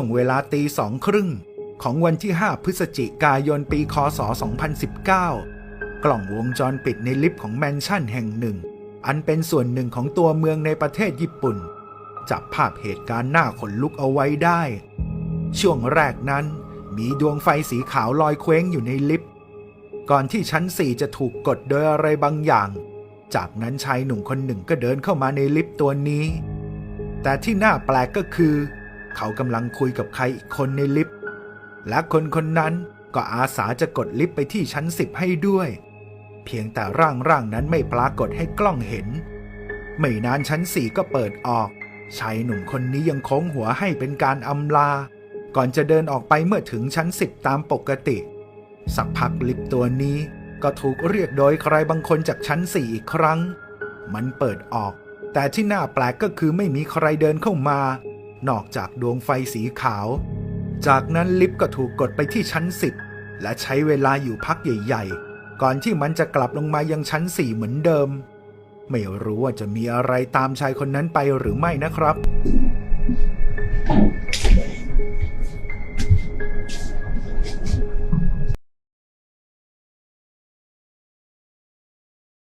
่งเวลาตีสองครึ่งของวันที่ 5 พฤศจิกายนปี คศ 2019 กล่องวงจรปิดในลิฟต์ของแมนชั่นแห่งหนึ่ง อันเป็นส่วนหนึ่งของตัวเมืองในประเทศญี่ปุ่น จับภาพเหตุการณ์หน้าขนลุกเอาไว้ได้ ช่วงแรกนั้น มีดวงไฟสีขาวลอยเคว้งอยู่ในลิฟต์ ก่อนที่ชั้น4จะถูกกดโดยอะไรบางอย่าง จากนั้นชายหนุ่มคนหนึ่งก็เดินเข้ามาในลิฟต์ตัวนี้ แต่ที่น่าแปลกก็คือเขากำลังคุยกับใครอีกคนในลิฟต์ และคนคนนั้นก็อาสาจะกดลิฟต์ไปที่ชั้น10ให้ด้วย เพียงแต่ร่างร่างนั้นไม่ปรากฏให้กล้องเห็น ไม่นานชั้น4ก็เปิดออก ชายหนุ่มคนนี้ยังโค้งหัวให้เป็นการอำลา ก่อนจะเดินออกไปเมื่อถึงชั้น10ตามปกติ สักพักลิฟต์ตัวนี้ก็ถูกเรียกโดยใครบางคนจากชั้น4อีกครั้ง มันเปิดออก แต่ที่น่าแปลกก็คือไม่มีใครเดินเข้ามา นอกจากดวงไฟสีขาว จากนั้นลิฟต์ก็ถูกกดไปที่ชั้น10และใช้เวลาอยู่พักใหญ่ ๆ ก่อนที่มันจะกลับลงมายังชั้น4เหมือนเดิม ไม่รู้ว่าจะมีอะไรตามชายคนนั้นไปหรือไม่นะครับ